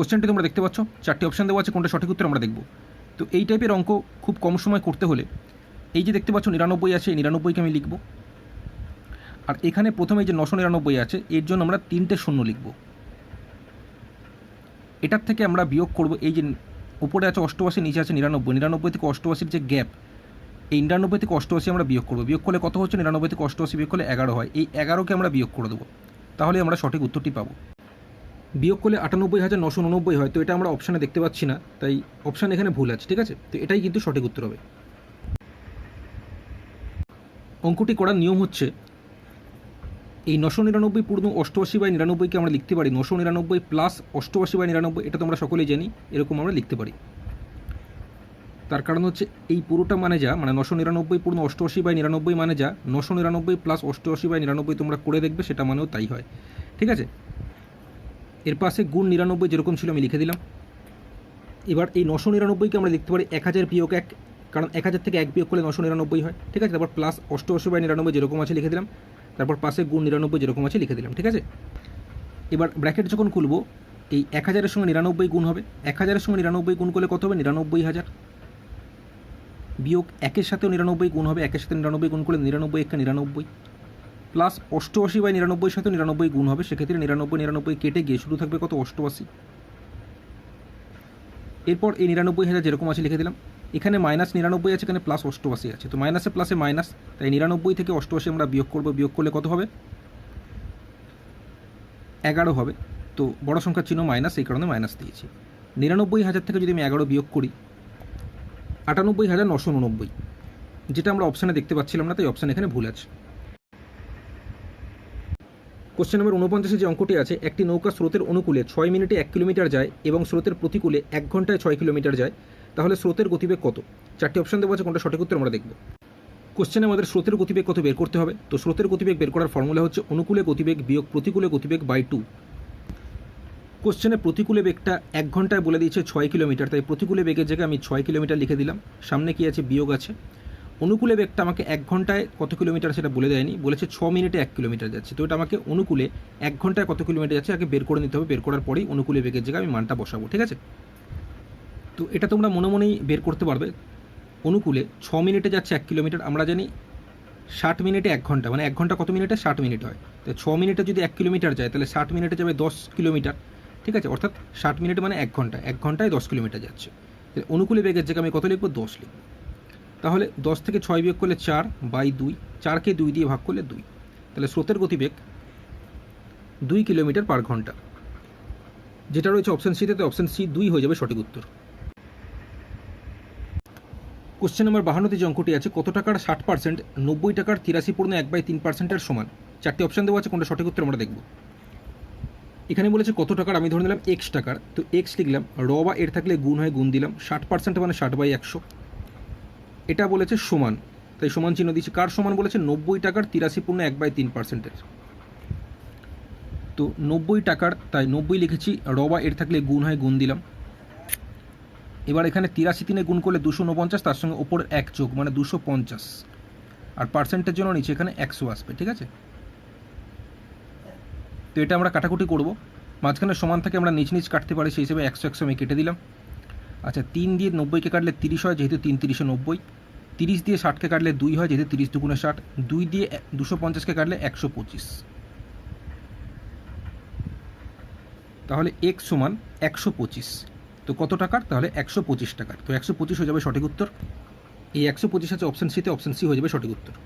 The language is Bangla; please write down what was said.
কোশ্চেনটি তোমরা দেখতে পাচ্ছ, চারটি অপশান দেওয়া আছে, কোনটা সঠিক উত্তর আমরা দেখব। তো এই টাইপের অঙ্ক খুব কম সময় করতে হলে, এই যে দেখতে পাচ্ছ নিরানব্বই আছে, এই নিরানব্বইকে আমি লিখব। আর এখানে প্রথমে যে নশো নিরানব্বই আছে, এর জন্য আমরা তিনটে শূন্য লিখব। এটার থেকে আমরা বিয়োগ করব, এই যে উপরে আছে অষ্টআশি, নিচে আছে নিরানব্বই নিরানব্বই থেকে অষ্টআশির যে গ্যাপ এই নিরানব্বই থেকে অষ্টআশি আমরা বিয়োগ করব। বিয়োগ করলে কত হচ্ছে? নিরানব্বই থেকে অষ্টআশি বিয়োগ করলে এগারো হয়। এই এগারোকে আমরা বিয়োগ করে দেবো। তাহলে আমরা সঠিক উত্তরটি পাবো। বিয়োগ করলে আটানব্বই হাজার নশো উননব্বই হয়, তো এটা আমরা অপশানে দেখতে পাচ্ছি না, তাই অপশান এখানে ভুল আছে, ঠিক আছে? তো এটাই কিন্তু সঠিক উত্তর হবে। অঙ্কটি করার নিয়ম হচ্ছে, এই নশো নিরানব্বই পূর্ণ অষ্টআশি বাই নিরানব্বইকে আমরা লিখতে পারি, নশো নিরানব্বই প্লাস অষ্টআশি বাই নিরানব্বই, এটা তো আমরা সকলেই জানি, এরকম আমরা লিখতে পারি। তার কারণ হচ্ছে, এই পুরোটা মানে যা মানে নশো নিরানব্বই পূর্ণ অষ্টআশি বাই নিরানব্বই মানে যা, নশো নিরানব্বই প্লাস অষ্টআশি বাই নিরানব্বই তোমরা করে দেখবে, সেটা মানেও তাই হয়, ঠিক আছে? এর পাশে গুণ নিরানব্বই যেরকম ছিল আমি লিখে দিলাম। এবার এই নশো নিরানব্বইকে আমরা লিখতে পারি এক হাজার বিয়োগ এক, কারণ এক হাজার থেকে এক বিয়োগ করলে নশো নিরানব্বই হয়, ঠিক আছে? তারপর প্লাস অষ্টআশি বাই নিরানব্বই যেরকম আছে লিখে দিলাম। তারপর পাশে গুণ নিরানব্বই যেরকম আছে লিখে দিলাম, ঠিক আছে? এবার ব্র্যাকেট যখন খুলবো, এই এক হাজারের সঙ্গে নিরানব্বই গুণ হবে। এক হাজারের সঙ্গে নিরানব্বই গুণ করলে কত হবে? নিরানব্বই হাজার। বিয়োগ একের সাথেও নিরানব্বই গুণ হবে। একের সাথে নিরানব্বই গুণ করলে নিরানব্বই একটা নিরানব্বই। প্লাস অষ্টআশি বাই নিরানব্বই সাথে নিরানব্বই গুণ হবে, সেক্ষেত্রে নিরানব্বই নিরানব্বই কেটে গিয়ে শুরু থাকবে কত? অষ্টআশি। এরপর এই নিরানব্বই হাজার যেরকম আছে লিখে দিলাম, এখানে মাইনাস নিরানব্বই আছে, এখানে প্লাস অষ্টআশি আছে। তো মাইনাসে প্লাসে মাইনাস, তাই নিরানব্বই থেকে অষ্টআশি আমরা বিয়োগ করব, বিয়োগ করলে কত হবে? এগারো হবে। তো বড় সংখ্যার চিহ্ন মাইনাস, এই কারণে মাইনাস দিয়েছি। নিরানব্বই হাজার থেকে যদি আমি এগারো বিয়োগ করি, আটানব্বই হাজার নশো উননব্বই, যেটা আমরা অপশানে দেখতে পাচ্ছিলাম না, তাই অপশান এখানে ভুল আছে। কোশ্চেন নম্বর উনপঞ্চাশে যে অঙ্কটি আছে, একটি নৌকা স্রোতের অনুকূলে ছয় মিনিটে এক কিলোমিটার যায় এবং স্রোতের প্রতিকূলে এক ঘন্টায় ছয় কিলোমিটার যায়, তাহলে স্রোতের গতিবেগ কত? চারটি অপশন দেওয়া আছে, কোনটা সঠিক উত্তর আমরা দেখব। কোশ্চেনে আমাদের স্রোতের গতিবেগ কত বের করতে হবে? তো স্রোতের গতিবেগ বের করার ফর্মুলা হচ্ছে অনুকূলে গতিবেগ বিয়োগ প্রতিকূলে গতিবেগ বাই টু কোশ্চেনে প্রতিকূলে বেগটা এক ঘন্টায় বলে দিয়েছে ছয় কিলোমিটার, তাই প্রতিকূলে বেগের জায়গায় আমি ছয় কিলোমিটার লিখে দিলাম। সামনে কি আছে? বিয়োগ আছে। অনুকূলে বেগটা আমাকে এক ঘন্টায় কত কিলোমিটার সেটা বলে দেয়নি। বলেছে ছ মিনিটে এক কিলোমিটার যাচ্ছে। তো এটা আমাকে অনুকূলে এক ঘন্টায় কত কিলোমিটার যাচ্ছে আগে বের করে নিতে হবে। বের করার পরেই অনুকূলে বেগের জায়গায় আমি মানটা বসাবো, ঠিক আছে? তো এটা তোমরা মনে মনেই বের করতে পারবে। অনুকূলে ছ মিনিটে যাচ্ছে এক কিলোমিটার। আমরা জানি ষাট মিনিটে এক ঘণ্টা। মানে এক ঘণ্টা কত মিনিটে? ষাট মিনিট হয়। তো ছ মিনিটে যদি এক কিলোমিটার যায়, তাহলে ষাট মিনিটে যাবে দশ কিলোমিটার। ঠিক আছে? অর্থাৎ ষাট মিনিট মানে এক ঘণ্টা। এক ঘন্টায় দশ কিলোমিটার যাচ্ছে। তাহলে অনুকূলে বেগের জায়গায় আমি কত লিখব? দশ লিখব। তাহলে দশ থেকে ছয় বিয়োগ করলে চার বাই দুই, চারকে দুই দিয়ে ভাগ করলে দুই। তাহলে স্রোতের গতিবেগ দুই কিলোমিটার পার ঘণ্টা। যেটা রয়েছে অপশান সিতে তো অপশান সি দুই হয়ে যাবে সঠিক উত্তর। কোশ্চেন নাম্বার বাহান্নতে যে অঙ্কটি আছে, কত টাকার ষাট পার্সেন্ট নব্বই টাকার তিরাশি পূর্ণ এক বাই তিন পার্সেন্টের সমান? চারটি অপশান দেওয়া আছে, কোনটা সঠিক উত্তর আমরা দেখব। এখানে বলেছে কত টাকার, আমি ধরে নিলাম এক্স টাকার। তো এক্স লিখলাম, র বা এর থাকলে গুণ হয় গুণ দিলাম, ষাট পার্সেন্ট মানে ষাট বাই একশো। এটা বলেছে সমান। তাই সমান চিহ্ন দিচ্ছি কার সমান বলেছে? নব্বই টাকার তিরাশি পূর্ণ এক বাই তিন পার্সেন্টের। তো নব্বই টাকার, তাই নব্বই লিখেছি, রবা এর থাকলে গুণ হয়, গুণ দিলাম। এবার এখানে তিরাশি তিনে গুণ করলে দুশো উনপঞ্চাশ, তার সঙ্গে ওপর এক চোখ মানে দুশো পঞ্চাশ। আর পার্সেন্টের জন্য নিচে এখানে একশো আসবে, ঠিক আছে? তো এটা আমরা কাটাকুটি করব। মাঝখানে সমান থেকে আমরা নিচ নিচ কাটতে পারি, সেই হিসেবে একশো একশো আমি কেটে দিলাম। আচ্ছা তিন দিয়ে নব্বইকে কাটলে তিরিশ হয়, যেহেতু তিন তিরিশে নব্বই। তিরিশ দিয়ে ষাটকে কাটলে দুই হয়, যেহেতু তিরিশ দুগুণে ষাট, দুই দিয়ে দুশো পঞ্চাশকে কাটলে একশো পঁচিশ। তাহলে এক সমান একশো পঁচিশ। তো কত টাকার তাহলে একশো পঁচিশ টাকার তো একশো পঁচিশ হয়ে যাবে সঠিক উত্তর? এই একশো পঁচিশ আছে অপশান সিতে অপশান সি হয়ে যাবে সঠিক উত্তর।